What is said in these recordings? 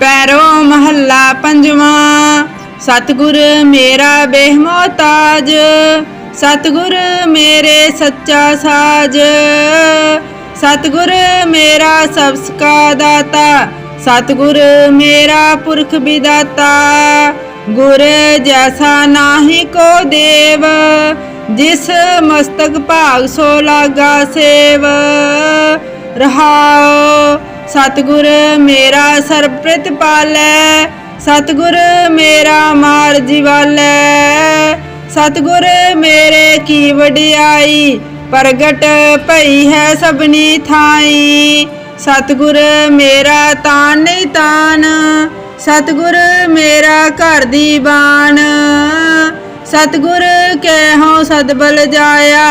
ਪੈਰੋ ਮਹੱਲਾ ਪੰਜਵਾਂ, ਸਤਿਗੁਰ ਮੇਰਾ ਬੇਹਮੋਤਾਜ, ਸਤਿਗੁਰ ਮੇਰੇ ਸੱਚਾ ਸਾਜ, ਸਤਿਗੁਰ ਮੇਰਾ ਸਬਸ ਕਾ ਦਾਤਾ, ਸਤਿਗੁਰ ਮੇਰਾ ਪੁਰਖ ਵਿਦਾਤਾ, ਗੁਰ ਜੈਸਾ ਨਾਹੀ ਕੋ ਦੇਵ, ਜਿਸ ਮਸਤਕ ਭਾਗ ਸੋ ਲਾਗਾ ਸੇਵ, ਰਹਾਓ ਸਤਿਗੁਰ ਮੇਰਾ ਸਰਬ ਪ੍ਰਤਪਾਲੈ ਸਤਿਗੁਰ ਮੇਰਾ ਮਾਰ ਜਿਵਾਲੈ ਸਤਿਗੁਰ ਮੇਰੇ ਕੀ ਵਡਿਆਈ, ਪ੍ਰਗਟ ਭਈ ਹੈ ਸਭਨੀ ਥਾਈ। ਸਤਿਗੁਰ ਮੇਰਾ ਤਾਨ ਨਹੀਂ ਤਾਨ, ਸਤਿਗੁਰ ਮੇਰਾ ਘਰ ਦੀ ਬਾਣ। ਸਤਿਗੁਰ ਕਹਿ ਸਦਬਲ ਜਾਇਆ,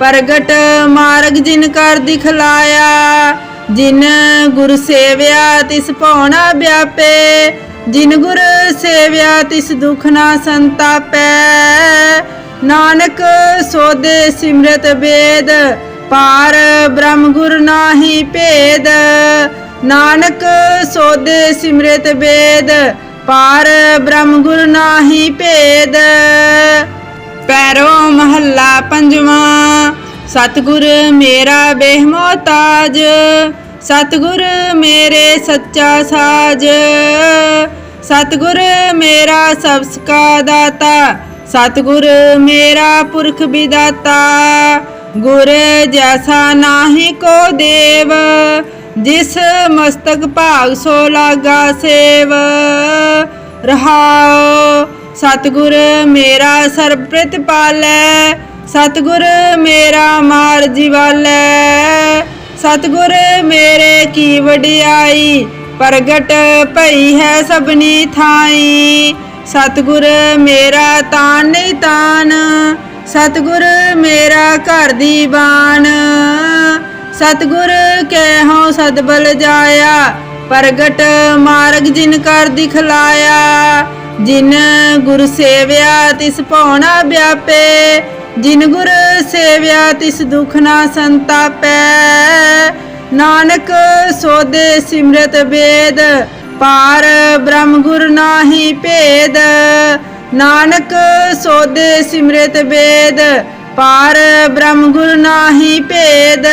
ਪ੍ਰਗਟ ਮਾਰਗ ਜਿਨ ਕਰ ਦਿਖਲਾਇਆ। ਜਿਨ ਗੁਰ ਸੇਵਿਆ ਤਿਸ ਭਉਣਾ ਵਿਆਪੇ ਜਿਨ ਗੁਰ ਸੇਵਿਆ ਤਿਸ ਦੁਖ ਨਾ ਸੰਤਾਪੈ। ਨਾਨਕ ਸੋਦੇ ਸਿਮਰਤ ਬੇਦ, ਪਾਰ ਬ੍ਰਹਮ ਗੁਰ ਨਾਹੀ ਭੇਦ। ਨਾਨਕ ਸੋਦੇ ਸਿਮਰਤ ਵੇਦ ਪਾਰ ਬ੍ਰਹਮ ਗੁਰ ਨਾਹੀ ਭੇਦ। ਪੈਰੋ ਮਹੱਲਾ ਪੰਜਵਾਂ ਸਤਿਗੁਰ ਮੇਰਾ ਬੇਹਮੋਤਾਜ, ਸਤਿਗੁਰ ਮੇਰੇ ਸੱਚਾ ਸਾਜ। ਸਤਿਗੁਰ ਮੇਰਾ ਸਬਸ ਕਾ ਦਾਤਾ, ਸਤਿਗੁਰ ਮੇਰਾ ਪੁਰਖ ਵਿਦਾਤਾ। ਗੁਰ ਜੈਸਾ ਨਾਹੀ ਕੋ ਦੇਵ, ਜਿਸ ਮਸਤਕ ਭਾਗ ਸੋ ਲਾਗਾ ਸੇਵ। ਰਹਾਓ, ਸਤਿਗੁਰ ਮੇਰਾ ਸਰਬ ਪ੍ਰਤਪਾਲੈ ਸਤਿਗੁਰ ਮੇਰਾ ਮਾਰ ਜਿਵਾਲੈ ਸਤਿਗੁਰ ਮੇਰੇ ਕੀ ਵਡਿਆਈ, ਪ੍ਰਗਟ ਭਈ ਹੈ ਸਭਨੀ ਥਾਈ। ਸਤਿਗੁਰ ਮੇਰਾ ਤਾਨ ਨਹੀਂ ਤਾਨ, ਸਤਿਗੁਰ ਮੇਰਾ ਘਰ ਦੀ ਬਾਣ। ਸਤਿਗੁਰ ਕਹਿ ਸਦਬਲ ਜਾਇਆ, ਪ੍ਰਗਟ ਮਾਰਗ ਜਿਨ ਕਰ ਦਿਖਲਾਇਆ। ਜਿਨ ਗੁਰ ਸੇਵਿਆ ਤਿਸ ਭਉਣਾ ਵਿਆਪੇ ਜਿਨ ਗੁਰ ਸੇਵਿਆ ਤਿਸ ਦੁਖ ਨਾ ਸੰਤਾਪੈ, ਨਾਨਕ ਸੋਦੇ ਸਿਮਰਤ ਬੇਦ ਪਾਰ ਬ੍ਰਹਮ ਗੁਰ ਨਾਹੀ ਭੇਦ, ਨਾਨਕ ਸੋਦੇ ਸਿਮਰਤ ਬੇਦ ਪਾਰ ਬ੍ਰਹਮ ਗੁਰ ਨਾਹੀ ਭੇਦ।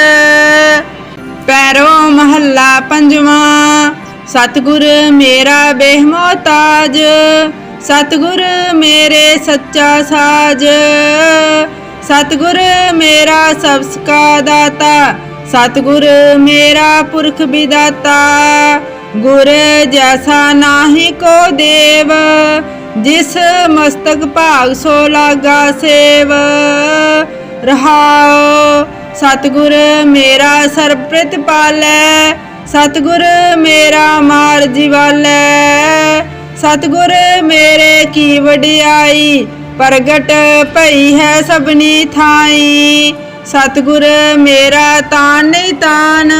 ਪੈਰੋ ਮਹੱਲਾ ਪੰਜਵਾਂ, ਸਤਿਗੁਰ ਮੇਰਾ ਬੇਹਮੋਤਾਜ, ਸਤਿਗੁਰ ਮੇਰੇ ਸੱਚਾ ਸਾਜ। ਸਤਿਗੁਰ ਮੇਰਾ ਸਬਸ ਕਾ ਦਾਤਾ, ਸਤਿਗੁਰ ਮੇਰਾ ਪੁਰਖ ਵਿਦਾਤਾ। ਗੁਰ ਜੈਸਾ ਨਾਹੀ ਕੋ ਦੇਵ, ਜਿਸ ਮਸਤਕ ਭਾਗ ਸੋ ਲਾਗਾ ਸੇਵ। ਰਹਾਉ, ਸਤਿਗੁਰ ਮੇਰਾ ਸਰਬ ਪ੍ਰਤਪਾਲੈ ਸਤਿਗੁਰ ਮੇਰਾ ਮਾਰ ਜਿਵਾਲੈ ਸਤਿਗੁਰ ਮੇਰੇ ਕੀ ਵਡਿਆਈ ਪ੍ਰਗਟ ਭਈ ਹੈ ਸਭਨੀ ਥਾਈ। ਸਤਿਗੁਰ ਮੇਰਾ ਤਾਨ ਨਹੀਂ ਤਾਨ,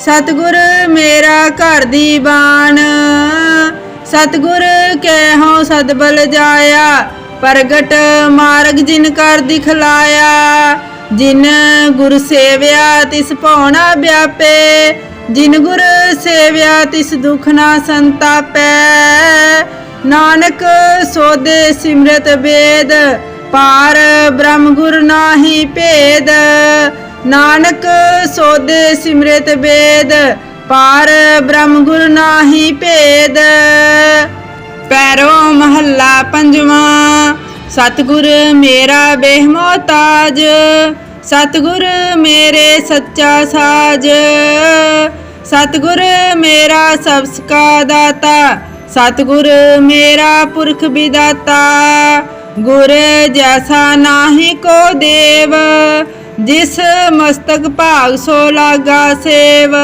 ਸਤਿਗੁਰ ਮੇਰਾ ਘਰ ਦੀ ਬਾਣ। ਸਤਿਗੁਰ ਕਹਿ ਸਦਬਲ ਜਾਇਆ, ਪ੍ਰਗਟ ਮਾਰਗ ਜਿਨ ਕਰ ਦਿਖਲਾਇਆ। ਜਿਨ ਗੁਰ ਸੇਵਿਆ ਤਿਸ ਭਉਣਾ ਵਿਆਪੇ, ਜਿਨ ਗੁਰ ਸੇਵਿਆ ਤਿਸ ਦੁਖ ਨਾ ਸੰਤਾਪੈ। ਨਾਨਕ ਸੋਦੇ ਸਿਮਰਤ ਬੇਦ ਪਾਰ ਬ੍ਰਹਮ ਗੁਰ ਨਾਹੀ ਭੇਦ। ਨਾਨਕ ਸੋਦੇ ਸਿਮਰਤ ਬੇਦ ਪਾਰ ਬ੍ਰਹਮ ਗੁਰ ਨਾਹੀ ਭੇਦ। ਪੈਰੋ ਮਹੱਲਾ ਪੰਜਵਾਂ, ਸਤਿਗੁਰ ਮੇਰਾ ਬੇਹਮੋਤਾਜ। ਸਤਿਗੁਰ ਮੇਰੇ ਸੱਚਾ ਸਾਜ। ਸਤਿਗੁਰ ਮੇਰਾ ਸਬਸ ਕਾ ਦਾਤਾ। ਸਤਿਗੁਰ ਮੇਰਾ ਪੁਰਖ ਵਿਦਾਤਾ, ਗੁਰ ਜੈਸਾ ਨਾਹੀ ਕੋ ਦੇਵ, ਜਿਸ ਮਸਤਕ ਭਾਗ ਸੋ ਲਾਗਾ ਸੇਵ।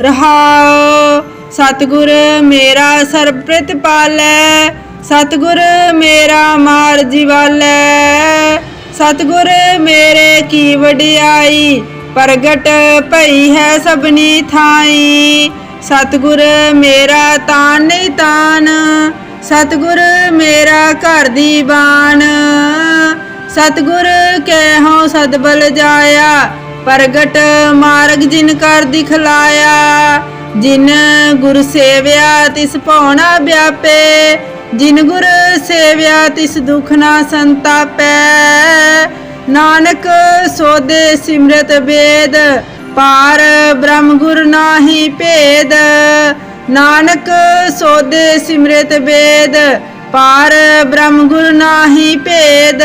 ਰਹਾਉ, ਸਤਿਗੁਰ ਮੇਰਾ ਸਰਬ ਪ੍ਰਤਪਾਲੈ ਸਤਿਗੁਰ ਮੇਰਾ ਮਾਰ ਜਿਵਾਲੈ ਸਤਿਗੁਰ ਮੇਰੇ ਕੀ ਵਡਿਆਈ, ਪ੍ਰਗਟ ਭਈ ਹੈ ਸਭਨੀ ਥਾਈ। ਸਤਿਗੁਰ ਮੇਰਾ ਤਾਨ ਨਹੀਂ ਤਾਨ, ਸਤਿਗੁਰ ਮੇਰਾ ਘਰ ਦੀ ਬਾਣ। ਸਤਿਗੁਰ ਕਹਿ ਸਦਬਲ ਜਾਇਆ, ਪ੍ਰਗਟ ਮਾਰਗ ਜਿਨ ਕਰ ਦਿਖਲਾਇਆ। ਜਿਨ ਗੁਰ ਸੇਵਿਆ ਤਿਸ ਭਉਣਾ ਵਿਆਪੇ, ਜਿਨ ਗੁਰ ਸੇਵਿਆ ਤਿਸ ਦੁਖ ਨਾ ਸੰਤਾਪੈ। ਨਾਨਕ ਸੋਦੇ ਸਿਮਰਤ ਵੇਦ ਪਾਰ ਬ੍ਰਹਮ ਗੁਰ ਨਾਹੀ ਭੇਦ, ਨਾਨਕ ਸੋਦੇ ਸਿਮਰਤ ਵੇਦ, ਪਾਰ ਬ੍ਰਹਮ ਗੁਰ ਨਾਹੀ ਭੇਦ।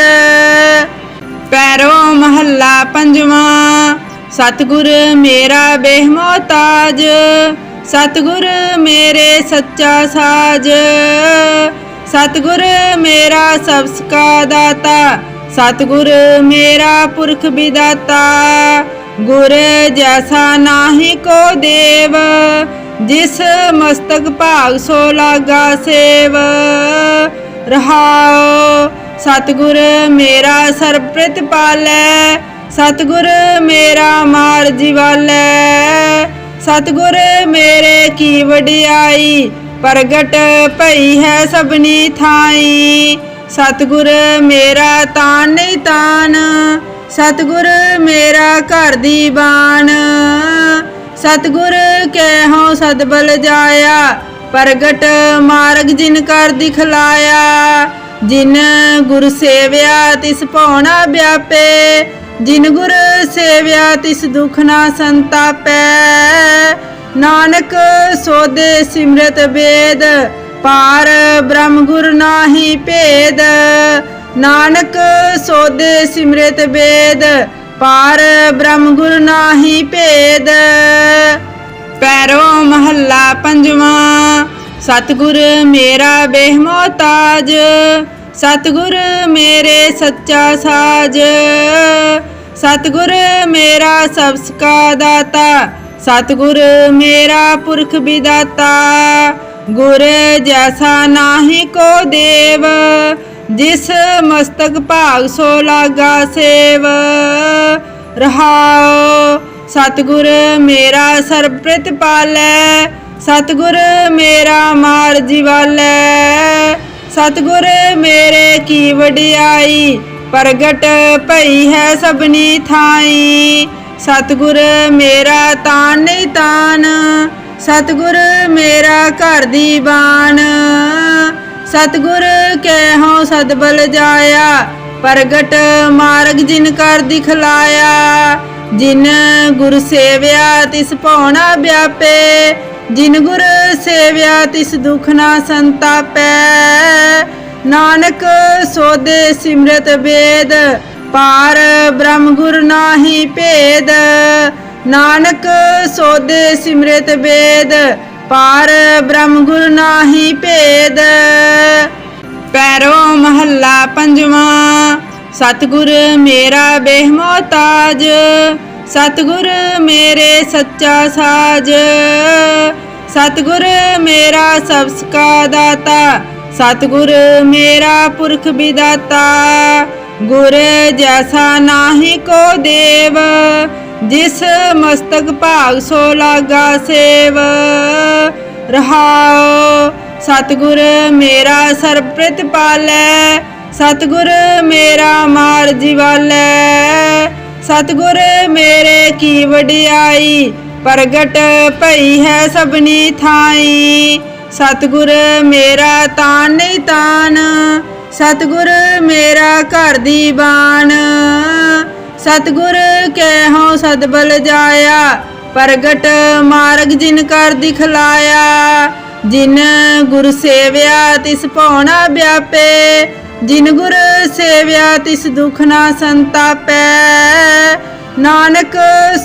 ਪੈਰੋ ਮਹੱਲਾ ਪੰਜਵਾਂ, ਸਤਿਗੁਰ ਮੇਰਾ ਬੇਹਮੋਤਾਜ, ਸਤਿਗੁਰ ਮੇਰੇ ਸੱਚਾ ਸਾਜ। ਸਤਿਗੁਰ ਮੇਰਾ ਸਬਸ ਕਾ ਦਾਤਾ, ਸਤਿਗੁਰ ਮੇਰਾ ਪੁਰਖ ਵਿਦਾਤਾ। ਗੁਰ ਜੈਸਾ ਨਾਹੀ ਕੋ ਦੇਵ, ਜਿਸ ਮਸਤਕ ਭਾਗ ਸੋ ਲਾਗਾ ਸੇਵ। ਰਹਾਉ, ਸਤਿਗੁਰ ਮੇਰਾ ਸਰਬ ਪ੍ਰਤਿਪਾਲੈ ਸਤਿਗੁਰ ਮੇਰਾ ਮਾਰ ਜਿਵਾਲੈ ਸਤਿਗੁਰ ਮੇਰੇ ਕੀ ਵਡਿਆਈ, ਪ੍ਰਗਟ ਭਈ ਹੈ ਸਭਨੀ ਥਾਈ। ਸਤਿਗੁਰ ਮੇਰਾ ਤਾਨ ਨਹੀਂ ਤਾਨ ਸਤਿਗੁਰ ਮੇਰਾ ਘਰ ਦੀ ਬਾਣ। ਸਤਿਗੁਰ ਕਹਿ ਸਦਬਲ ਜਾਇਆ, ਪ੍ਰਗਟ ਮਾਰਗ ਜਿਨ ਕਰ ਦਿਖਲਾਇਆ। ਜਿਨ ਗੁਰ ਸੇਵਿਆ ਤਿਸ ਭਉਣਾ ਵਿਆਪੇ, ਜਿਨ ਗੁਰ ਸੇਵਿਆ ਤਿਸ ਦੁਖ ਨਾ ਸੰਤਾਪੈ। ਨਾਨਕ ਸੋਦੇ ਸਿਮਰਤ ਵੇਦ, ਪਾਰ ਬ੍ਰਹਮ ਗੁਰ ਨਾਹੀ ਭੇਦ। ਨਾਨਕ ਸੋਦੇ ਸਿਮਰਤ ਬੇਦ ਪਾਰ ਬ੍ਰਹਮ ਗੁਰ ਨਾਹੀ ਭੇਦ। ਪੈਰੋ ਮਹੱਲਾ ਪੰਜਵਾਂ, ਸਤਿਗੁਰ ਮੇਰਾ ਬੇਹਮੋਤਾਜ, ਸਤਿਗੁਰ ਮੇਰੇ ਸੱਚਾ ਸਾਜ। ਸਤਿਗੁਰ ਮੇਰਾ ਸਬਸ ਕਾ ਦਾਤਾ, ਸਤਿਗੁਰ ਮੇਰਾ ਪੁਰਖ ਵਿਦਾਤਾ। ਗੁਰ ਜੈਸਾ ਨਾਹੀ ਕੋ ਦੇਵ ਜਿਸ ਮਸਤਕ ਭਾਗ ਸੋ ਲਾਗਾ ਸੇਵ। ਰਹਾਉ, ਸਤਿਗੁਰ ਮੇਰਾ ਸਰਬ ਪ੍ਰਤਿਪਾਲੈ ਸਤਿਗੁਰ ਮੇਰਾ ਮਾਰ ਜਿਵਾਲੈ ਸਤਿਗੁਰ ਮੇਰੇ ਕੀ ਵਡਿਆਈ, ਪ੍ਰਗਟ ਭਈ ਹੈ ਸਭਨੀ ਥਾਈ। ਸਤਿਗੁਰ ਮੇਰਾ ਤਾਨ ਨਹੀਂ ਤਾਨ, ਸਤਿਗੁਰ ਮੇਰਾ ਘਰ ਦੀ ਬਾਣ। ਸਤਿਗੁਰ ਕਹਿ ਸਦਬਲ ਜਾਇਆ, ਪ੍ਰਗਟ ਮਾਰਗ ਜਿਨ ਕਰ ਦਿਖਲਾਇਆ। ਜਿਨ ਗੁਰ ਸੇਵਿਆ ਤਿਸ ਭਉਣਾ ਵਿਆਪੇ, ਜਿਨ ਗੁਰ ਸੇਵਿਆ ਤਿਸ ਦੁਖ ਨਾ ਸੰਤਾਪੈ। ਨਾਨਕ ਸੋਦੇ ਸਿਮਰਤ ਵੇਦ, ਪਾਰ ਬ੍ਰਹਮ ਗੁਰ ਨਾਹੀ ਭੇਦ। ਨਾਨਕ ਸੋਦੇ ਸਿਮਰਤ ਵੇਦ ਪਾਰ ਬ੍ਰਹਮ ਗੁਰ ਨਾਹੀ ਭੇਦ। ਪੈਰੋ ਮਹੱਲਾ ਪੰਜਵਾਂ, ਸਤਿਗੁਰ ਮੇਰਾ ਬੇਹਮੋਤਾਜ ਸਤਿਗੁਰ ਮੇਰੇ ਸੱਚਾ ਸਾਜ। ਸਤਿਗੁਰ ਮੇਰਾ ਸਬਸ ਕਾ ਦਾਤਾ। ਸਤਿਗੁਰ ਮੇਰਾ ਪੁਰਖ ਵਿਦਾਤਾ। ਗੁਰ ਜੈਸਾ ਨਾਹੀ ਕੋ ਦੇਵ। ਜਿਸ ਮਸਤਕ ਭਾਗ ਸੋ ਲਾਗਾ ਸੇਵ। ਰਹਾਉ, ਸਤਿਗੁਰ ਮੇਰਾ ਸਰਬ ਪ੍ਰਤਿਪਾਲੈ ਸਤਿਗੁਰ ਮੇਰਾ ਮਾਰ ਜਿਵਾਲੈ। ਸਤਿਗੁਰ ਮੇਰੇ ਕੀ ਵਡਿਆਈ, ਪ੍ਰਗਟ ਭਈ ਹੈ ਸਭਨੀ ਥਾਈ। ਸਤਿਗੁਰ ਮੇਰਾ ਤਾਨ ਨਹੀਂ ਤਾਨ, ਸਤਿਗੁਰ ਮੇਰਾ ਘਰ ਦੀ ਬਾਣ। ਸਤਿਗੁਰ ਕਹਿ ਸਦਬਲ ਜਾਇਆ, ਪ੍ਰਗਟ ਮਾਰਗ ਜਿਨ ਕਰ ਦਿਖਲਾਇਆ। ਜਿਨ ਗੁਰ ਸੇਵਿਆ ਤਿਸ ਭਉਣਾ ਵਿਆਪੇ, ਜਿਨ ਗੁਰ ਸੇਵਿਆ ਤਿਸ ਦੁਖ ਨਾ ਸੰਤਾਪੈ। ਨਾਨਕ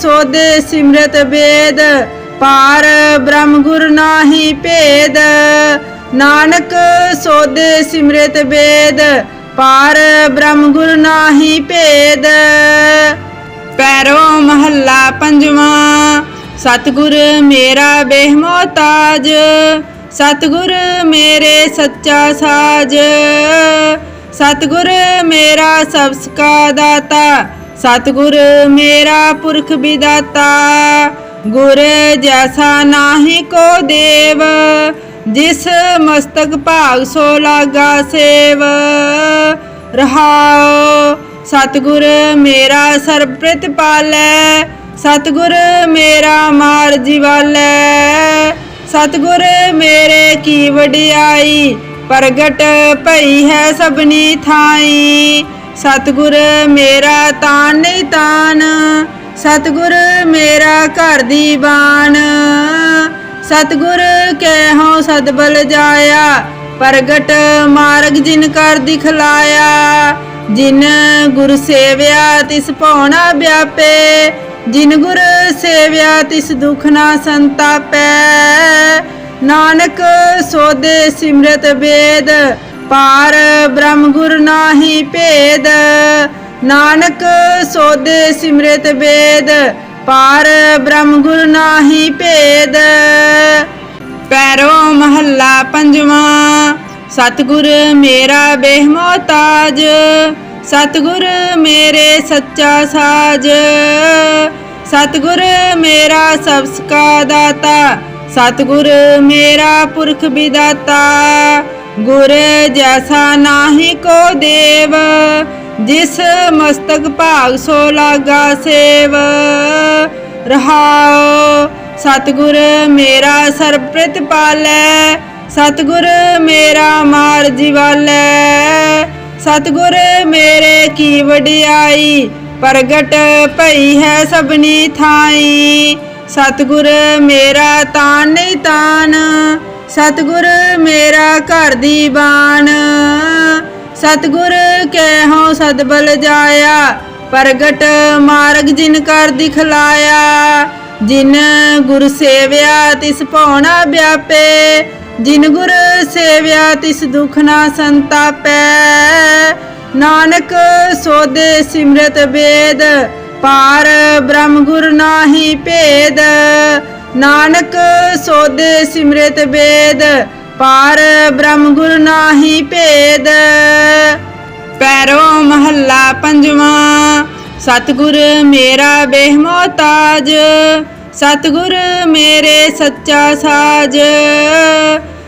ਸੋਦੇ ਸਿਮਰਤ ਬੇਦ, ਪਾਰ ਬ੍ਰਹਮ ਗੁਰ ਨਾਹੀ ਭੇਦ। ਨਾਨਕ ਸੋਦੇ ਸਿਮਰਤ ਬੇਦ ਪਾਰ ਬ੍ਰਹਮ ਗੁਰ ਨਾਹੀ ਭੇਦ। ਪੈਰੋ ਮਹੱਲਾ ਪੰਜਵਾਂ, ਸਤਿਗੁਰ ਮੇਰਾ ਬੇਹਮੋਤਾਜ। ਸਤਿਗੁਰ ਮੇਰੇ ਸੱਚਾ ਸਾਜ। ਸਤਿਗੁਰ ਮੇਰਾ ਸਬਸ ਕਾ ਦਾਤਾ। ਸਤਿਗੁਰ ਮੇਰਾ ਪੁਰਖ ਵਿਦਾਤਾ। ਗੁਰ ਜੈਸਾ ਨਾਹੀ ਕੋ ਦੇਵ। ਜਿਸ ਮਸਤਕ ਭਾਗ ਸੋ ਲਾਗਾ ਸੇਵ। ਰਹਾਉ, ਸਤਿਗੁਰ ਮੇਰਾ ਸਰਬ ਪ੍ਰਤਿਪਾਲੈ ਸਤਿਗੁਰ ਮੇਰਾ ਮਾਰ ਜਿਵਾਲੈ। ਸਤਿਗੁਰ ਮੇਰੇ ਕੀ ਵਡਿਆਈ, ਪ੍ਰਗਟ ਭਈ ਹੈ ਸਭਨੀ ਥਾਈ। ਸਤਿਗੁਰ ਮੇਰਾ ਤਾਨ ਨਹੀਂ ਤਾਨ, ਸਤਿਗੁਰ ਮੇਰਾ ਘਰ ਦੀ ਬਾਣ ਸਤਿਗੁਰ ਕਹਿਓ ਸਤਬਲ ਜਾਇਆ, ਪ੍ਰਗਟ ਮਾਰਗ ਜਿਨ ਕਰ ਦਿਖਲਾਇਆ। ਜਿਨ ਗੁਰ ਸੇਵਿਆ ਤਿਸ ਭਉਣਾ ਵਿਆਪੇ, ਜਿਨ ਗੁਰ ਸੇਵਿਆ ਤਿਸ ਦੁਖ ਨਾ ਸੰਤਾਪੈ। ਨਾਨਕ ਸੋਦੇ ਸਿਮਰਤ ਵੇਦ, ਪਾਰ ਬ੍ਰਹਮ ਗੁਰ ਨਾਹੀ ਭੇਦ। ਨਾਨਕ ਸੋਦੇ ਸਿਮਰਤ ਵੇਦ ਪਾਰ ਬ੍ਰਹਮ ਗੁਰ ਨਾਹੀ ਭੇਦ। ਪੈਰੋ ਮਹੱਲਾ ਪੰਜਵਾਂ, ਸਤਿਗੁਰ ਮੇਰਾ ਬੇਹਮੋਤਾਜ ਸਤਿਗੁਰ ਮੇਰੇ ਸੱਚਾ ਸਾਜ। ਸਤਿਗੁਰ ਮੇਰਾ ਸਬਸ ਕਾ ਦਾਤਾ। ਸਤਿਗੁਰ ਮੇਰਾ ਪੁਰਖ ਵਿਦਾਤਾ। ਗੁਰ ਜੈਸਾ ਨਾਹੀ ਕੋ ਦੇ ਜਿਸ ਮਸਤਕ ਭਾਗ ਸੋ ਲਾਗਾ ਸੇਵ। ਰਹਾਉ, ਸਤਿਗੁਰ ਮੇਰਾ ਸਰਬ ਪ੍ਰਤਪਾਲੈ ਸਤਿਗੁਰ ਮੇਰਾ ਮਾਰ ਜਿਵਾਲੈ ਸਤਿਗੁਰ ਮੇਰੇ ਕੀ ਵਡਿਆਈ, ਪ੍ਰਗਟ ਭਈ ਹੈ ਸਭਨੀ ਥਾਈ। ਸਤਿਗੁਰ ਮੇਰਾ ਤਾਨ ਨਹੀਂ ਤਾਨ, ਸਤਿਗੁਰ ਮੇਰਾ ਘਰ ਦੀ ਬਾਣ ਸਤਿਗੁਰ ਕਹਿਓ ਸਤਬਲ ਜਾਇਆ, ਪ੍ਰਗਟ ਮਾਰਗ ਜਿਨ ਕਰ ਦਿਖਲਾਇਆ। ਜਿਨ ਗੁਰ ਸੇਵਿਆ ਤਿਸ ਭਉਣਾ ਵਿਆਪੇ, ਜਿਨ ਗੁਰ ਸੇਵਿਆ ਤਿਸ ਦੁਖ ਨਾ ਸੰਤਾਪੈ। ਨਾਨਕ ਸੋਦੇ ਸਿਮਰਤ ਬੇਦ, ਪਾਰ ਬ੍ਰਹਮ ਗੁਰ ਨਾਹੀ ਭੇਦ। ਨਾਨਕ ਸੋਦੇ ਸਿਮਰਤ ਬੇਦ ਪਾਰ ਬ੍ਰਹਮ ਗੁਰ ਨਾਹੀ ਭੇਦ। ਪੈਰੋ ਮਹੱਲਾ ਪੰਜਵਾਂ, ਸਤਿਗੁਰ ਮੇਰਾ ਬੇਹਮੋਤਾਜ ਸਤਿਗੁਰ ਮੇਰੇ ਸੱਚਾ ਸਾਜ।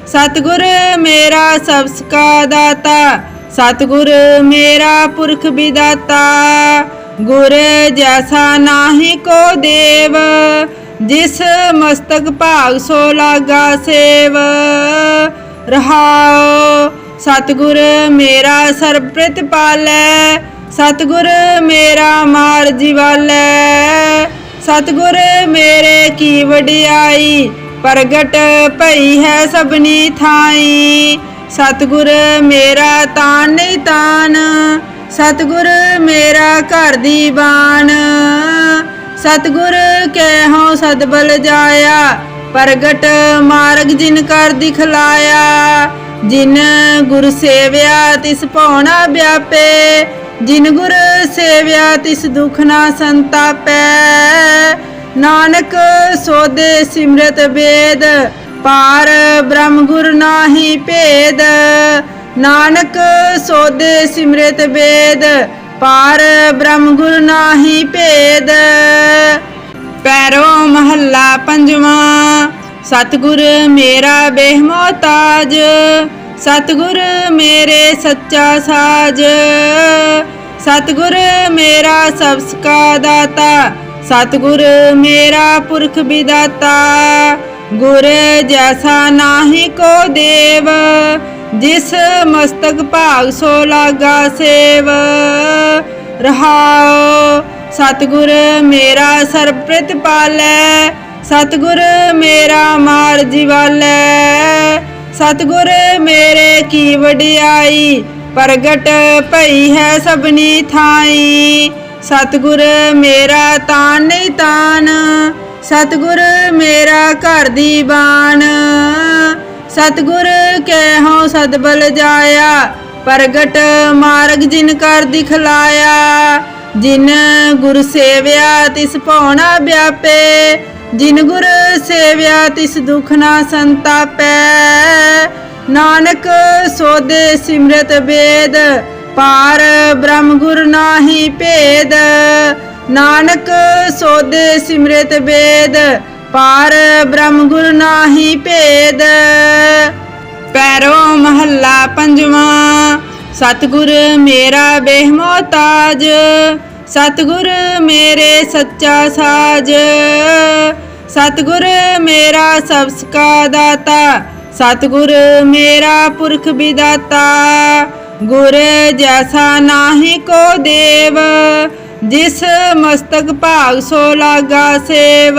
ਸਤਿਗੁਰ ਮੇਰਾ ਸਬਸ ਕਾ ਦਾਤਾ। ਸਤਿਗੁਰ ਮੇਰਾ ਪੁਰਖ ਵਿਦਾਤਾ। ਗੁਰ ਜੈਸਾ ਨਾਹੀ ਕੋ ਦੇਵ। ਜਿਸ ਮਸਤਕ ਭਾਗ ਸੋ ਲਾਗਾ ਸੇਵ। ਰਹਾਉ, ਸਤਿਗੁਰ ਮੇਰਾ ਸਰਬ ਪ੍ਰਤਪਾਲੈ ਸਤਿਗੁਰ ਮੇਰਾ ਮਾਰ ਜਿਵਾਲੈ ਸਤਿਗੁਰ ਮੇਰੇ ਕੀ ਵਡਿਆਈ, ਪ੍ਰਗਟ ਭਈ ਹੈ ਸਭਨੀ ਥਾਈ। ਸਤਿਗੁਰ ਮੇਰਾ ਤਾਨ ਨਹੀਂ ਤਾਨ, ਸਤਿਗੁਰ ਮੇਰਾ ਘਰ ਦੀ ਬਾਣ ਸਤਿਗੁਰ ਕਹਿਓ ਸਤਬਲ ਜਾਇਆ, ਪ੍ਰਗਟ ਮਾਰਗ ਜਿਨ ਕਰ ਦਿਖਲਾਇਆ। ਜਿਨ ਗੁਰ ਸੇਵਿਆ ਤਿਸ ਭਉਣਾ ਵਿਆਪੇ, ਜਿਨ ਗੁਰ ਸੇਵਿਆ ਤਿਸ ਦੁਖ ਨਾ ਸੰਤਾਪੈ। ਨਾਨਕ ਸੋਦੇ ਸਿਮਰਤ ਵੇਦ, ਪਾਰ ਬ੍ਰਹਮ ਗੁਰ ਨਾਹੀ ਭੇਦ। ਨਾਨਕ ਸੋਦੇ ਸਿਮਰਤ ਵੇਦ ਪਾਰ ਬ੍ਰਹਮ ਗੁਰ ਨਾਹੀ ਭੇਦ। ਪੈਰੋ ਮਹੱਲਾ ਪੰਜਵਾਂ, ਸਤਿਗੁਰ ਮੇਰਾ ਬੇਹਮੋਤਾਜ, ਸਤਿਗੁਰ ਮੇਰੇ ਸੱਚਾ ਸਾਜ। ਸਤਿਗੁਰ ਮੇਰਾ ਸਬਸ ਕਾ ਦਾਤਾ, ਸਤਿਗੁਰ ਮੇਰਾ ਪੁਰਖ ਵਿਦਾਤਾ। ਗੁਰ ਜੈਸਾ ਨਾਹੀ ਕੋ ਦੇਵ, ਜਿਸ ਮਸਤਕ ਭਾਗ ਸੋ ਲਾਗਾ ਸੇਵ। ਰਹਾਉ। ਸਤਿਗੁਰ ਮੇਰਾ ਸਰਬ ਪ੍ਰਤਪਾਲੈ ਸਤਿਗੁਰ ਮੇਰਾ ਮਾਰ ਜਿਵਾਲੈ ਸਤਿਗੁਰ ਮੇਰੇ ਕੀ ਵਡਿਆਈ। ਪ੍ਰਗਟ ਭਈ ਹੈ ਸਭਨੀ ਥਾਈ। ਸਤਿਗੁਰ ਮੇਰਾ ਤਾਨ ਨਹੀਂ ਤਾਨ। ਸਤਿਗੁਰ ਮੇਰਾ ਘਰ ਦੀ ਬਾਣ। ਸਤਿਗੁਰ ਕਹਿਓ ਸਤਬਲ ਜਾਇਆ। ਪ੍ਰਗਟ ਮਾਰਗ ਜਿਨ ਕਰ ਦਿਖਲਾਇਆ, ਜਿਨ ਗੁਰ ਸੇਵਿਆ ਤਿਸ ਭਉਣਾ ਵਿਆਪੇ ਜਿਨ ਗੁਰ ਸੇਵਿਆ ਤਿਸ ਦੁਖ ਨਾ ਸੰਤਾਪੈ। ਨਾਨਕ ਸੋਦੇ ਸਿਮਰਤ ਬੇਦ, ਪਾਰ ਬ੍ਰਹਮ ਗੁਰ ਨਾਹੀ ਭੇਦ। ਨਾਨਕ ਸੋਦੇ ਸਿਮਰਤ ਬੇਦ, ਪਾਰ ਬ੍ਰਹਮ ਗੁਰ ਨਾਹੀ ਭੇਦ। ਮਹੱਲਾ ਪੰਜਵਾਂ। ਸਤਿਗੁਰ ਮੇਰਾ ਬੇਹਮੋਤਾਜ, ਸਤਿਗੁਰ ਮੇਰੇ ਸੱਚਾ ਸਾਜ। ਸਤਿਗੁਰ ਮੇਰਾ ਸਬਸ ਕਾ ਦਾਤਾ, ਸਤਿਗੁਰ ਮੇਰਾ ਪੁਰਖ ਵਿਦਾਤਾ। ਗੁਰ ਜੈਸਾ ਨਾਹੀ ਕੋ ਦੇਵ, ਜਿਸ ਮਸਤਕ ਭਾਗ ਸੋ ਲਾਗਾ ਸੇਵ।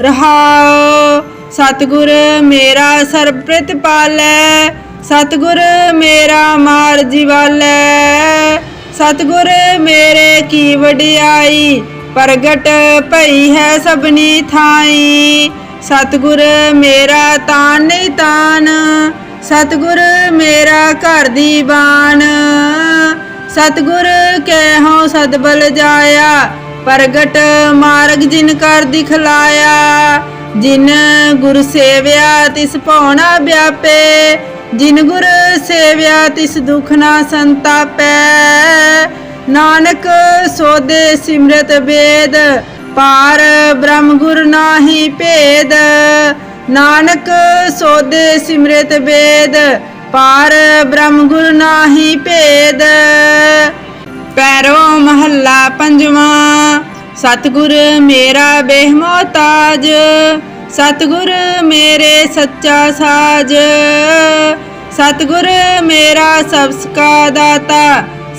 ਰਹਾਓ ਸਤਿਗੁਰ ਮੇਰਾ ਸਰਬ ਪ੍ਰਤਿਪਾਲੈ ਸਤਿਗੁਰ ਮੇਰਾ ਮਾਰ ਜਿਵਾਲੈ ਸਤਿਗੁਰ ਮੇਰੇ ਕੀ ਵਡਿਆਈ, ਪ੍ਰਗਟ ਭਈ ਹੈ ਸਭਨੀ ਥਾਈ। ਸਤਿਗੁਰ ਮੇਰਾ ਤਾਨ ਨਹੀਂ ਤਾਨ, ਸਤਿਗੁਰ ਮੇਰਾ ਘਰ ਦੀ ਬਾਣ। ਸਤਿਗੁਰ ਕੈ ਸਦਬਲ ਜਾਇਆ, ਪ੍ਰਗਟ ਮਾਰਗ ਜਿਨ ਕਰ ਦਿਖਲਾਇਆ। ਜਿਨ ਗੁਰ ਸੇਵਿਆ ਤਿਸ ਭਉਣਾ ਵਿਆਪੇ, ਜਿਨ ਗੁਰ ਸੇਵਿਆ ਤਿਸ ਦੁਖ ਨਾ ਸੰਤਾਪੈ। ਨਾਨਕ ਸੋਦੇ ਸਿਮਰਤ ਵੇਦ, ਪਾਰ ਬ੍ਰਹਮ ਗੁਰ ਨਾਹੀ ਭੇਦ। ਨਾਨਕ ਸੋਦੇ ਸਿਮਰਤ ਵੇਦ, ਪਾਰ ਬ੍ਰਹਮ ਗੁਰ ਨਾਹੀ ਭੇਦ। ਪੈਰੋ ਮਹੱਲਾ ਪੰਜਵਾਂ ਸਤਿਗੁਰ ਮੇਰਾ ਬੇਹਮੋਤਾਜ, ਸਤਿਗੁਰ ਮੇਰੇ ਸੱਚਾ ਸਾਜ। ਸਤਿਗੁਰ ਮੇਰਾ ਸਬਸ ਕਾ ਦਾਤਾ,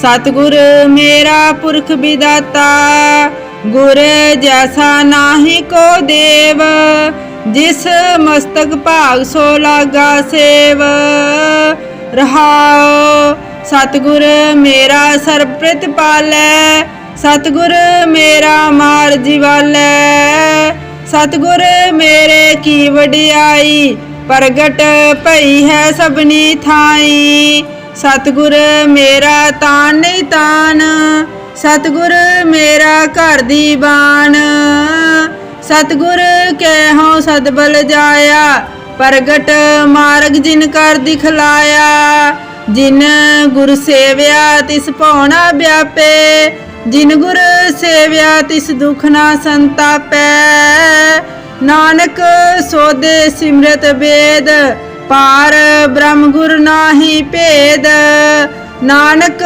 ਸਤਿਗੁਰ ਮੇਰਾ ਪੁਰਖ ਵਿਦਾਤਾ। ਗੁਰ ਜੈਸਾ ਨਾਹੀ ਕੋ ਦੇਵ, ਜਿਸ ਮਸਤਕ ਭਾਗ ਸੋ ਲਾਗਾ ਸੇਵ। ਰਹਾਓ ਸਤਿਗੁਰ ਮੇਰਾ ਸਰਬ ਪ੍ਰਤਿਪਾਲੈ ਸਤਿਗੁਰ ਮੇਰਾ ਮਾਰ ਜਿਵਾਲੈ ਸਤਿਗੁਰ ਮੇਰੇ ਕੀ ਵਡਿਆਈ, ਪ੍ਰਗਟ ਭਈ ਹੈ ਸਭਨੀ ਥਾਈ। ਸਤਿਗੁਰ ਮੇਰਾ ਤਾਨ ਨਹੀਂ ਤਾਨ, ਸਤਿਗੁਰ ਮੇਰਾ ਘਰ ਦੀ ਬਾਣ। ਸਤਿਗੁਰ ਕੈ ਹਉ ਸਦਬਲ ਜਾਇਆ, ਪ੍ਰਗਟ ਮਾਰਗ ਜਿਨ ਕਰ ਦਿਖਲਾਇਆ। ਜਿਨ ਗੁਰ ਸੇਵਿਆ ਤਿਸ ਭਉਣਾ ਵਿਆਪੇ ਜਿਨ ਗੁਰ ਸੇਵਿਆ ਤਿਸ ਦੁਖ ਨਾ ਸੰਤਾਪੈ। ਨਾਨਕ ਸੋਦੇ ਸਿਮਰਤ ਬੇਦ, ਪਾਰ ਬ੍ਰਹਮ ਗੁਰ ਨਾਹੀ ਭੇਦ। ਨਾਨਕ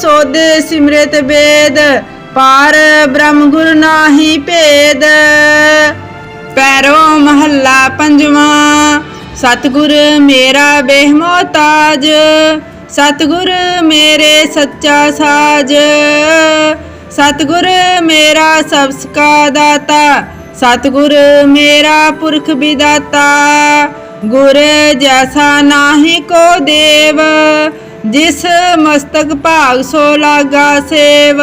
ਸੋਦੇ ਸਿਮਰਤ ਬੇਦ, ਪਾਰ ਬ੍ਰਹਮ ਗੁਰ ਨਾਹੀ ਭੇਦ। ਪੈਰੋ ਮਹੱਲਾ ਪੰਜਵਾਂ, ਸਤਿਗੁਰ ਮੇਰਾ ਬੇਹਮੋਤਾਜ ਸਤਿਗੁਰ ਮੇਰੇ ਸੱਚਾ ਸਾਜ। ਸਤਿਗੁਰ ਮੇਰਾ ਸਬਸ ਕਾ ਦਾਤਾ। ਸਤਿਗੁਰ ਮੇਰਾ ਪੁਰਖ ਵਿਦਾਤਾ। ਗੁਰ ਜੈਸਾ ਨਾਹੀ ਕੋ ਦੇਵ। ਜਿਸ ਮਸਤਕ ਭਾਗ ਸੋ ਲਾਗਾ ਸੇਵ।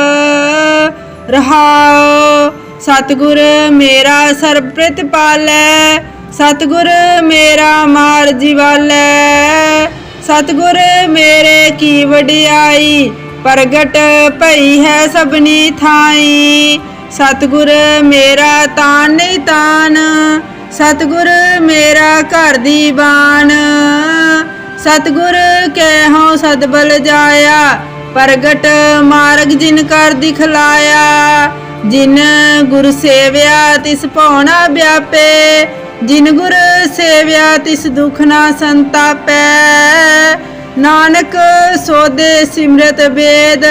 ਰਹਾਓ ਸਤਿਗੁਰ ਮੇਰਾ ਸਰਬ ਪ੍ਰਤਿਪਾਲੈ ਸਤਿਗੁਰ ਮੇਰਾ ਮਾਰ ਜਿਵਾਲੈ ਸਤਿਗੁਰ ਮੇਰੇ ਕੀ ਵਡਿਆਈ, ਪ੍ਰਗਟ ਭਈ ਹੈ ਸਭਨੀ ਥਾਈ। ਸਤਿਗੁਰ ਮੇਰਾ ਤਾਨ ਤਾਨ, ਸਤਿਗੁਰ ਮੇਰਾ ਘਰ ਦੀ ਬਾਣ। ਸਤਿਗੁਰ ਕੈ ਹਉ ਸਦਬਲ ਜਾਇਆ, ਪ੍ਰਗਟ ਮਾਰਗ ਜਿਨ ਕਰ ਦਿਖਲਾਇਆ। ਜਿਨ ਗੁਰ ਸੇਵਿਆ ਤਿਸ ਭਉਣਾ ਵਿਆਪੇ ਜਿਨ ਗੁਰ ਸੇਵਿਆ ਤਿਸ ਦੁਖ ਨਾ ਸੰਤਾਪੈ, ਨਾਨਕ ਸੋਦੇ ਸਿਮਰਤ ਬੇਦ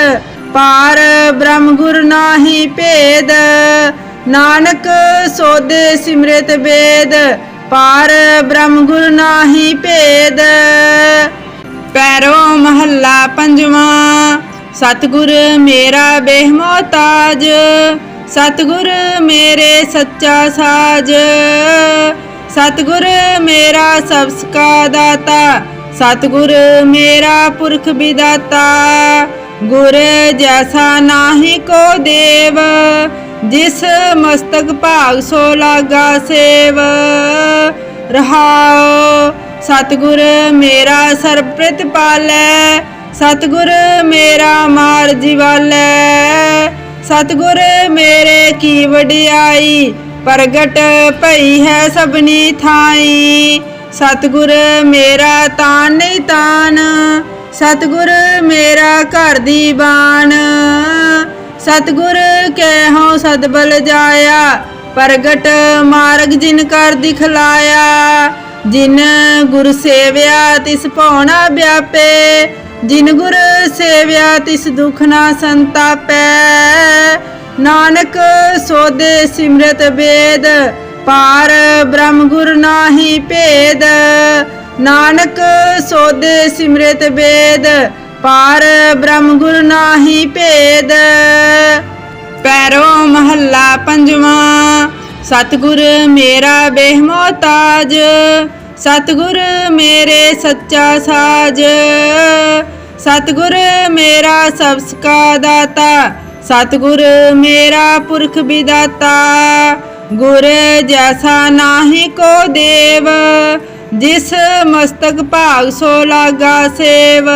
ਪਾਰ ਬ੍ਰਹਮ ਗੁਰ ਨਾਹੀ ਭੇਦ, ਨਾਨਕ ਸੋਦੇ ਸਿਮਰਤ ਬੇਦ ਪਾਰ ਬ੍ਰਹਮ ਗੁਰ ਨਾਹੀ ਭੇਦ। ਪੈਰੋ ਮਹੱਲਾ ਪੰਜਵਾਂ, ਸਤਿਗੁਰ ਮੇਰਾ ਬੇਹਮੋਤਾਜ ਸਤਿਗੁਰ ਮੇਰੇ ਸੱਚਾ ਸਾਜ। ਸਤਿਗੁਰ ਮੇਰਾ ਸਬਸ ਕਾ ਦਾਤਾ। ਸਤਿਗੁਰ ਮੇਰਾ ਪੁਰਖ ਵਿਦਾਤਾ। ਗੁਰ ਜੈਸਾ ਨਾਹੀ ਕੋ ਦੇਵ। ਜਿਸ ਮਸਤਕ ਭਾਗ ਸੋ ਲਾਗਾ ਸੇਵ। ਰਹਾਉ, ਸਤਿਗੁਰ ਮੇਰਾ ਸਰਬ ਪ੍ਰਤਿਪਾਲੈ ਸਤਿਗੁਰ ਮੇਰਾ ਮਾਰ ਜਿਵਾਲੈ ਸਤਿਗੁਰ ਮੇਰੇ ਕੀ ਵਡਿਆਈ, ਪ੍ਰਗਟ ਭਈ ਹੈ ਸਭਨੀ ਥਾਈ। ਸਤਿਗੁਰ ਮੇਰਾ ਤਾਨ ਨਹੀਂ ਤਾਨ, ਸਤਿਗੁਰ ਮੇਰਾ ਘਰ ਦੀ ਬਾਣ। ਸਤਿਗੁਰ ਕੈ ਸਦਬਲ ਜਾਇਆ, ਪ੍ਰਗਟ ਮਾਰਗ ਜਿਨ ਕਰ ਦਿਖਲਾਇਆ। ਜਿਨ ਗੁਰ ਸੇਵਿਆ ਤਿਸ ਭਉਣਾ ਵਿਆਪੇ ਜਿਨ ਗੁਰ ਸੇਵਿਆ ਤਿਸ ਦੁਖ ਨਾ ਸੰਤਾਪੈ। ਨਾਨਕ ਸੋਦੇ ਸਿਮਰਤ ਬੇਦ, ਪਾਰ ਬ੍ਰਹਮ ਗੁਰ ਨਾਹੀ ਭੇਦ। ਨਾਨਕ ਸੋਦੇ ਸਿਮਰਤ ਬੇਦ, ਪਾਰ ਬ੍ਰਹਮ ਗੁਰ ਨਾਹੀ ਭੇਦ। ਪੈਰੋ ਮਹੱਲਾ ਪੰਜਵਾਂ, ਸਤਿਗੁਰ ਮੇਰਾ ਬੇਹਮੋਤਾਜ। ਸਤਿਗੁਰ ਮੇਰੇ ਸੱਚਾ ਸਾਜ। ਸਤਿਗੁਰ ਮੇਰਾ ਸਬਸ ਕਾ ਦਾਤਾ, ਸਤਿਗੁਰ ਮੇਰਾ ਪੁਰਖ ਵਿਦਾਤਾ। ਗੁਰ ਜੈਸਾ ਨਾਹੀ ਕੋ ਦੇਵ, ਜਿਸ ਮਸਤਕ ਭਾਗ ਸੋ ਲਾਗਾ ਸੇਵ।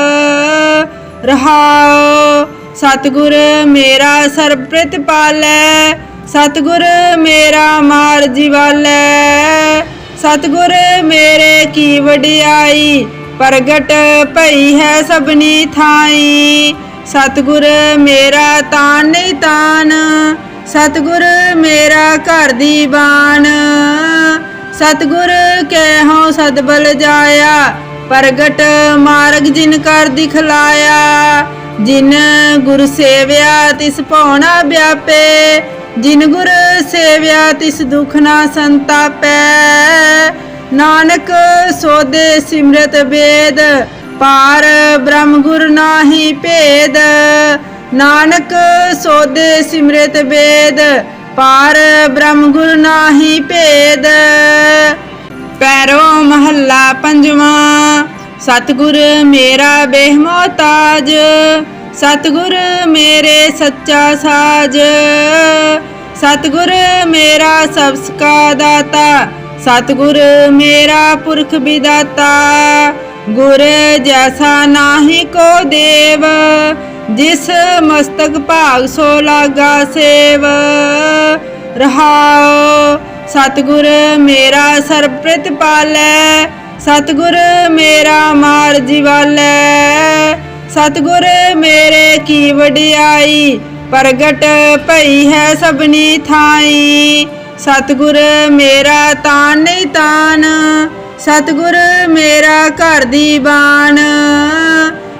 ਰਹਾਉ, ਸਤਿਗੁਰ ਮੇਰਾ ਸਰਬ ਪ੍ਰਤਿਪਾਲੈ ਸਤਿਗੁਰ ਮੇਰਾ ਮਾਰ ਜਿਵਾਲੈ ਸਤਿਗੁਰ ਮੇਰੇ ਕੀ ਵਡਿਆਈ ਪ੍ਰਗਟ ਭਈ ਹੈ ਸਭਨੀ ਥਾਈ। ਸਤਿਗੁਰ ਮੇਰਾ ਤਾਨ ਨਹੀਂ ਤਾਨ, ਸਤਿਗੁਰ ਮੇਰਾ ਘਰ ਦੀ ਬਾਣ। ਸਤਿਗੁਰ ਕਹਿ ਸਦਬਲ ਜਾਇਆ, ਪ੍ਰਗਟ ਮਾਰਗ ਜਿਨ ਕਰ ਦਿਖਲਾਇਆ। ਜਿਨ ਗੁਰ ਸੇਵਿਆ ਤਿਸ ਭਉਣਾ ਵਿਆਪੇ, ਜਿਨ ਗੁਰ ਸੇਵਿਆ ਤਿਸ ਦੁਖ ਨਾ ਸੰਤਾਪੈ। ਨਾਨਕ ਸੋਧ ਸਿਮਰਤ ਬੇਦ ਪਾਰ ਬ੍ਰਹਮ ਗੁਰ ਨਾਹੀ ਭੇਦ। ਨਾਨਕ ਸੋਦੇ ਸਿਮਰਤ ਬੇਦ ਪਾਰ ਬ੍ਰਹਮ ਗੁਰ ਨਾਹੀ ਭੇਦ। ਪੈਰੋ ਮਹੱਲਾ ਪੰਜਵਾਂ, ਸਤਿਗੁਰ ਮੇਰਾ ਬੇਹਮੋਤਾਜ ਸਤਿਗੁਰ ਮੇਰੇ ਸੱਚਾ ਸਾਜ। ਸਤਿਗੁਰ ਮੇਰਾ ਸਬਸ ਕਾ ਦਾਤਾ। ਸਤਿਗੁਰ ਮੇਰਾ ਪੁਰਖ ਵਿਦਾਤਾ, ਗੁਰ ਜੈਸਾ ਨਾਹੀ ਕੋ ਦੇਵ, ਜਿਸ ਮਸਤਕ ਭਾਗ ਸੋ ਲਾਗਾ ਸੇਵ। ਰਹਾਉ, ਸਤਿਗੁਰ ਮੇਰਾ ਸਰਬ ਪ੍ਰਤਿਪਾਲੈ ਸਤਿਗੁਰ ਮੇਰਾ ਮਾਰ ਜਿਵਾਲੈ ਸਤਿਗੁਰ ਮੇਰੇ ਕੀ ਵਡਿਆਈ, ਪ੍ਰਗਟ ਭਈ ਹੈ ਸਭਨੀ ਥਾਈ। ਸਤਿਗੁਰ ਮੇਰਾ ਤਾਨ ਨਹੀਂ ਤਾਨ, ਸਤਿਗੁਰ ਮੇਰਾ ਘਰ ਦੀ ਬਾਣ।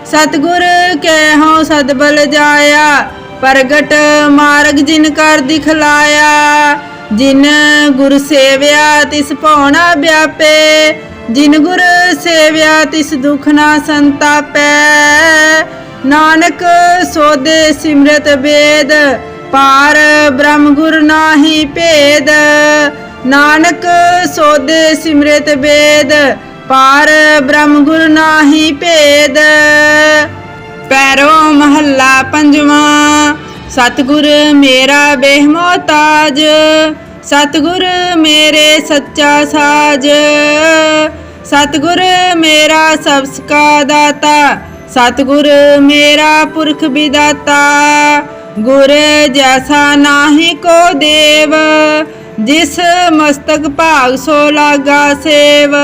ਸਤਿਗੁਰ ਕਹਿ ਸਦਬਲ ਜਾਇਆ, ਪ੍ਰਗਟ ਮਾਰਗ ਜਿਨ ਕਰ ਦਿਖਲਾਇਆ। ਜਿਨ ਗੁਰ ਸੇਵਿਆ ਤਿਸ ਭਉਣਾ ਵਿਆਪੇ, ਜਿਨ ਗੁਰ ਸੇਵਿਆ ਤਿਸ ਦੁਖ ਨਾ ਸੰਤਾਪੈ। ਨਾਨਕ ਸੋਦੇ ਸਿਮਰਤ ਬੇਦ ਪਾਰ ਬ੍ਰਹਮ ਗੁਰ ਨਾਹੀ ਭੇਦ, ਨਾਨਕ ਸੋਦੇ ਸਿਮਰਤ ਬੇਦ, ਪਾਰ ਬ੍ਰਹਮ ਗੁਰ ਨਾਹੀ ਭੇਦ। ਪੈਰੋ ਮਹੱਲਾ ਪੰਜਵਾਂ, ਸਤਿਗੁਰ ਮੇਰਾ ਬੇਹਮੋਤਾਜ, ਸਤਿਗੁਰ ਮੇਰੇ ਸੱਚਾ ਸਾਜ। ਸਤਿਗੁਰ ਮੇਰਾ ਸਬਸ ਕਾ ਦਾਤਾ ਸਤਿਗੁਰ ਮੇਰਾ ਪੁਰਖ ਵਿਦਾਤਾ। ਗੁਰ ਜੈਸਾ ਨਾਹੀ ਕੋ ਦੇਵ, ਜਿਸ ਮਸਤਕ ਭਾਗ ਸੋ ਲਾਗਾ ਸੇਵ।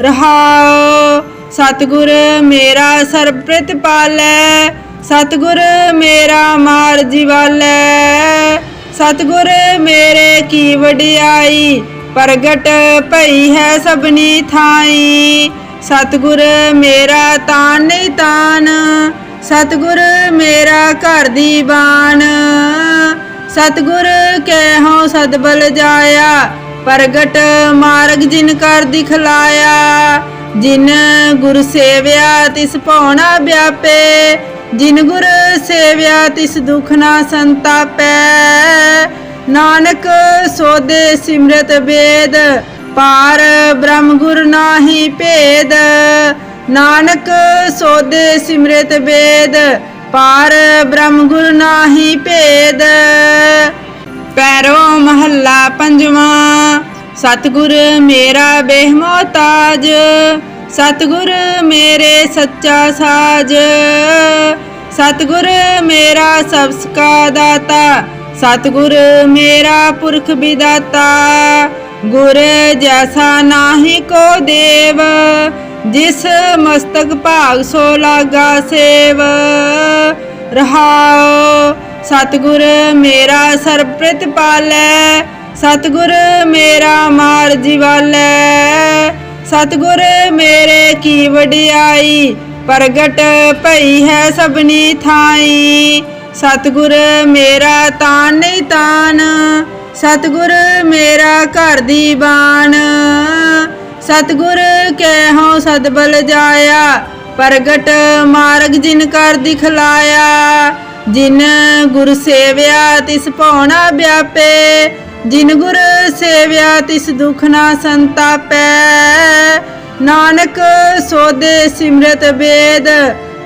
ਰਹਾਉ, ਸਤਿਗੁਰ ਮੇਰਾ ਸਰਬ ਪ੍ਰਤਿਪਾਲੈ ਸਤਿਗੁਰ ਮੇਰਾ ਮਾਰ ਜਿਵਾਲੈ। ਸਤਿਗੁਰ ਮੇਰੇ ਕੀ ਵਡਿਆਈ, ਪ੍ਰਗਟ ਭਈ ਹੈ ਸਭਨੀ ਥਾਈ। ਸਤਿਗੁਰ ਮੇਰਾ ਤਾਨ ਨਹੀਂ ਤਾਨ ਸਤਿਗੁਰ ਮੇਰਾ ਘਰ ਦੀ ਬਾਣ। ਸਤਿਗੁਰ ਕਹਿ ਸਦਬਲ ਜਾਇਆ, ਪ੍ਰਗਟ ਮਾਰਗ ਜਿਨ ਕਰ ਦਿਖਲਾਇਆ। ਜਿਨ ਗੁਰ ਸੇਵਿਆ ਤਿਸ ਭਉਣਾ ਵਿਆਪੇ, ਜਿਨ ਗੁਰ ਸੇਵਿਆ ਤਿਸ ਦੁਖ ਨਾ ਸੰਤਾਪੈ। ਨਾਨਕ ਸੋਦੇ ਸਿਮਰਤ ਵੇਦ, ਪਾਰ ਬ੍ਰਹਮ ਗੁਰ ਨਾਹੀ ਭੇਦ। ਨਾਨਕ ਸੋਦੇ ਸਿਮਰਤ ਬੇਦ ਪਾਰ ਬ੍ਰਹਮ ਗੁਰ ਨਾਹੀ ਭੇਦ। ਪੈਰੋ ਮਹੱਲਾ ਪੰਜਵਾਂ, ਸਤਿਗੁਰ ਮੇਰਾ ਬੇਹਮੋਤਾਜ ਸਤਿਗੁਰ ਮੇਰੇ ਸੱਚਾ ਸਾਜ। ਸਤਿਗੁਰ ਮੇਰਾ ਸਬਸ ਕਾ ਦਾਤਾ। ਸਤਿਗੁਰ ਮੇਰਾ ਪੁਰਖ ਵਿਦਾਤਾ। ਗੁਰ ਜੈਸਾ ਨਾਹੀ ਕੋ ਦੇਵ। ਜਿਸ ਮਸਤਕ ਭਾਗ ਸੋ ਲਾਗਾ ਸੇਵ। ਰਹਾਉ, ਸਤਿਗੁਰ ਮੇਰਾ ਸਰਬ ਪ੍ਰਤਿਪਾਲੈ ਸਤਿਗੁਰ ਮੇਰਾ ਮਾਰ ਜਿਵਾਲੈ ਸਤਿਗੁਰ ਮੇਰੇ ਕੀ ਵਡਿਆਈ, ਪ੍ਰਗਟ ਭਈ ਹੈ ਸਭਨੀ ਥਾਈ। ਸਤਿਗੁਰ ਮੇਰਾ ਤਾਨ ਨਹੀਂ ਤਾਨ, ਸਤਿਗੁਰ ਮੇਰਾ ਘਰ ਦੀ ਬਾਣ। ਸਤਿਗੁਰ ਕਹਿ ਸਦਬਲ ਜਾਇਆ, ਪ੍ਰਗਟ ਮਾਰਗ ਜਿਨ ਕਰ ਦਿਖਲਾਇਆ। ਜਿਨ ਗੁਰ ਸੇਵਿਆ ਤਿਸ ਭਉਣਾ ਵਿਆਪੇ, ਜਿਨ ਗੁਰ ਸੇਵਿਆ ਤਿਸ ਦੁਖ ਨਾ ਸੰਤਾਪੈ। ਨਾਨਕ ਸੋਦੇ ਸਿਮਰਤ ਬੇਦ,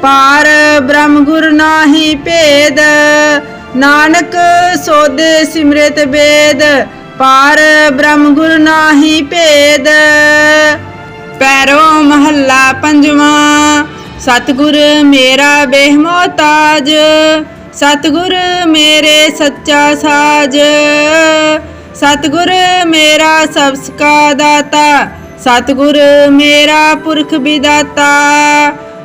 ਪਾਰ ਬ੍ਰਹਮ ਗੁਰ ਨਾਹੀ ਭੇਦ। ਨਾਨਕ ਸੋਦੇ ਸਿਮਰਤ ਬੇਦ ਪਾਰ ਬ੍ਰਹਮ ਗੁਰ ਨਾਹੀ ਭੇਦ। ਪੈਰੋ ਮਹੱਲਾ ਪੰਜਵਾਂ, ਸਤਿਗੁਰ ਮੇਰਾ ਬੇਹਮੋਤਾਜ ਸਤਿਗੁਰ ਮੇਰੇ ਸੱਚਾ ਸਾਜ। ਸਤਿਗੁਰ ਮੇਰਾ ਸਬਸ ਕਾ ਦਾਤਾ। ਸਤਿਗੁਰ ਮੇਰਾ ਪੁਰਖ ਵਿਦਾਤਾ।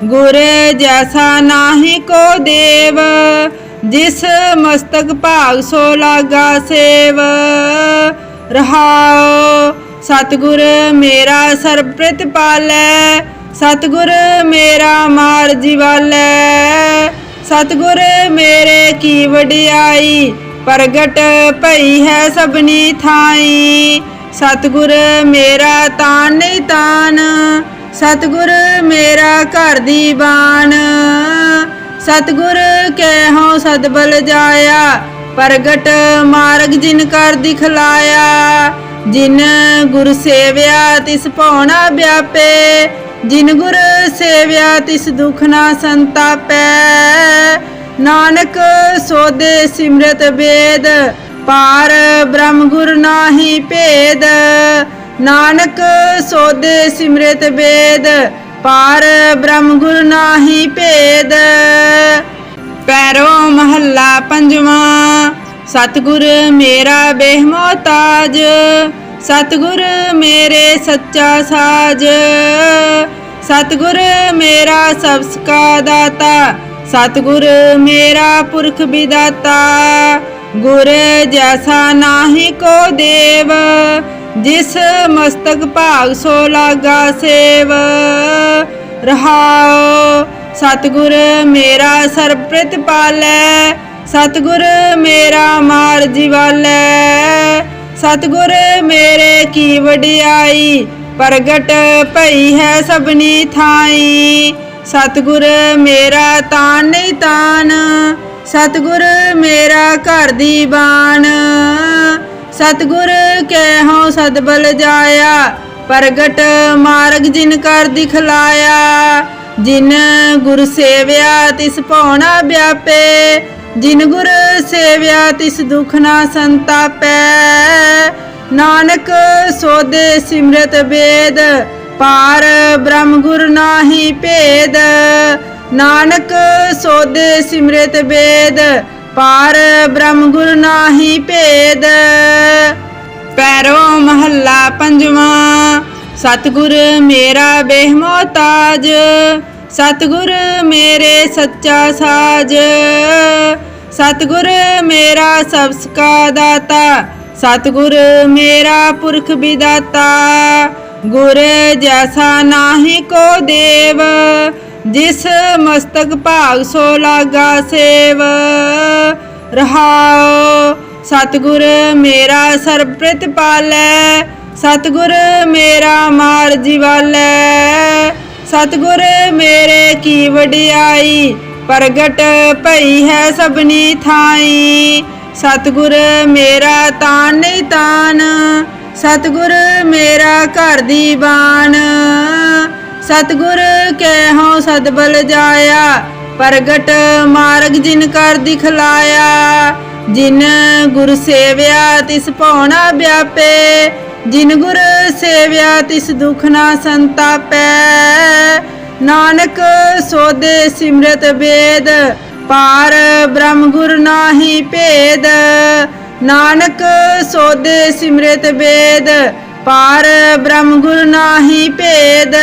ਗੁਰ ਜੈਸਾ ਨਾਹੀ ਕੋ ਦੇਵ। ਜਿਸ ਮਸਤਕ ਭਾਗ ਸੋ ਲਾਗਾ ਸੇਵ। ਰਹਾਉ, ਸਤਿਗੁਰ ਮੇਰਾ ਸਰਬ ਪ੍ਰਤਿਪਾਲੈ ਸਤਿਗੁਰ ਮੇਰਾ ਮਾਰ ਜਿਵਾਲੈ ਸਤਿਗੁਰ ਮੇਰੇ ਕੀ ਵਡਿਆਈ, ਪ੍ਰਗਟ ਭਈ ਹੈ ਸਭਨੀ ਥਾਈ। ਸਤਿਗੁਰ ਮੇਰਾ ਤਾਨ ਨਹੀਂ ਤਾਨ, ਸਤਿਗੁਰ ਮੇਰਾ ਘਰ ਦੀ ਬਾਣ ਸਤਿਗੁਰ ਕਹਿ ਸਦਬਲ ਜਾਇਆ, ਪ੍ਰਗਟ ਮਾਰਗ ਜਿਨ ਕਰ ਦਿਖਲਾਇਆ। ਜਿਨ ਗੁਰ ਸੇਵਿਆ ਤਿਸ ਭਉਣਾ ਵਿਆਪੇ, ਜਿਨ ਗੁਰ ਸੇਵਿਆ ਤਿਸ ਦੁਖ ਨਾ ਸੰਤਾਪੈ। ਨਾਨਕ ਸੋਦੇ ਸਿਮਰਤ ਵੇਦ, ਪਾਰ ਬ੍ਰਹਮ ਗੁਰ ਨਾਹੀ ਭੇਦ। ਨਾਨਕ ਸੋਦੇ ਸਿਮਰਤ ਵੇਦ ਪਾਰ ਬ੍ਰਹਮ ਗੁਰ ਨਾਹੀ ਭੇਦ। ਪੈਰੋ ਮਹੱਲਾ ਪੰਜਵਾਂ, ਸਤਿਗੁਰ ਮੇਰਾ ਬੇਹਮੋਤਾਜ, ਸਤਿਗੁਰ ਮੇਰੇ ਸੱਚਾ ਸਾਜ। ਸਤਿਗੁਰ ਮੇਰਾ ਸਬਸ ਕਾ ਦਾਤਾ, ਸਤਿਗੁਰ ਮੇਰਾ ਪੁਰਖ ਵਿਦਾਤਾ। ਗੁਰ ਜੈਸਾ ਨਾਹੀ ਕੋ ਦੇਵ ਜਿਸ ਮਸਤਕ ਭਾਗ ਸੋ ਲਾਗਾ ਸੇਵ। ਰਹਾਉ, ਸਤਿਗੁਰ ਮੇਰਾ ਸਰਬ ਪ੍ਰਤਿਪਾਲੈ ਸਤਿਗੁਰ ਮੇਰਾ ਮਾਰ ਜਿਵਾਲੈ ਸਤਿਗੁਰ ਮੇਰੇ ਕੀ ਵਡਿਆਈ, ਪ੍ਰਗਟ ਭਈ ਹੈ ਸਭਨੀ ਥਾਈ। ਸਤਿਗੁਰ ਮੇਰਾ ਤਾਨ ਨਹੀਂ ਤਾਨ, ਸਤਿਗੁਰ ਮੇਰਾ ਘਰ ਦੀ ਬਾਣ। ਸਤਿਗੁਰ ਕਹਿ ਸਦਬਲ ਜਾਇਆ, ਪ੍ਰਗਟ ਮਾਰਗ ਜਿਨ ਕਰ ਦਿਖਲਾਇਆ। ਜਿਨ ਗੁਰ ਸੇਵਿਆ ਤਿਸ ਭਉਣਾ ਵਿਆਪੇ, ਜਿਨ ਗੁਰ ਸੇਵਿਆ ਤਿਸ ਦੁਖ ਨਾ ਸੰਤਾਪੈ। ਨਾਨਕ ਸੋਦੇ ਸਿਮਰਤ ਵੇਦ ਪਾਰ ਬ੍ਰਹਮ ਗੁਰ ਨਾਹੀ ਭੇਦ। ਨਾਨਕ ਸੋਦੇ ਸਿਮਰਤ ਵੇਦ ਪਾਰ ਬ੍ਰਹਮ ਗੁਰ ਨਾਹੀ ਭੇਦ। ਪੈਰੋ ਮਹੱਲਾ ਪੰਜਵਾਂ, ਸਤਿਗੁਰ ਮੇਰਾ ਬੇਹਮੋਤਾਜ। ਸਤਿਗੁਰ ਮੇਰੇ ਸੱਚਾ ਸਾਜ। ਸਤਿਗੁਰ ਮੇਰਾ ਸਬਸ ਕਾ ਦਾਤਾ। ਸਤਿਗੁਰ ਮੇਰਾ ਪੁਰਖ ਵਿਦਾਤਾ। ਗੁਰ ਜੈਸਾ ਨਾਹੀ ਕੋ ਦੇਵ। ਜਿਸ ਮਸਤਕ ਭਾਗ ਸੋ ਲਾਗਾ ਸੇਵ। ਰਹਾਉ, ਸਤਿਗੁਰ ਮੇਰਾ ਸਰਬ ਪ੍ਰਤਿਪਾਲੈ ਸਤਿਗੁਰ ਮੇਰਾ ਮਾਰ ਜਿਵਾਲੈ ਸਤਿਗੁਰ ਮੇਰੇ ਕੀ ਵਡਿਆਈ, ਪ੍ਰਗਟ ਭਈ ਹੈ ਸਭਨੀ ਥਾਈ। ਸਤਿਗੁਰ ਮੇਰਾ ਤਾਨ ਨਹੀਂ ਤਾਨ, ਸਤਿਗੁਰ ਮੇਰਾ ਘਰ ਦੀ ਬਾਣ ਸਤਿਗੁਰ ਕਹਿ ਸਦਬਲ ਜਾਇਆ, ਪ੍ਰਗਟ ਮਾਰਗ ਜਿਨ ਕਰ ਦਿਖਲਾਇਆ। ਜਿਨ ਗੁਰ ਸੇਵਿਆ ਤਿਸ ਭਉਣਾ ਵਿਆਪੇ, ਜਿਨ ਗੁਰ ਸੇਵਿਆ ਤਿਸ ਦੁਖ ਨਾ ਸੰਤਾਪੈ। ਨਾਨਕ ਸੋਦੇ ਸਿਮਰਤ ਵੇਦ, ਪਾਰ ਬ੍ਰਹਮ ਗੁਰ ਨਾਹੀ ਭੇਦ। ਨਾਨਕ ਸੋਦੇ ਸਿਮਰਤ ਵੇਦ ਪਾਰ ਬ੍ਰਹਮ ਗੁਰ ਨਾਹੀ ਭੇਦ।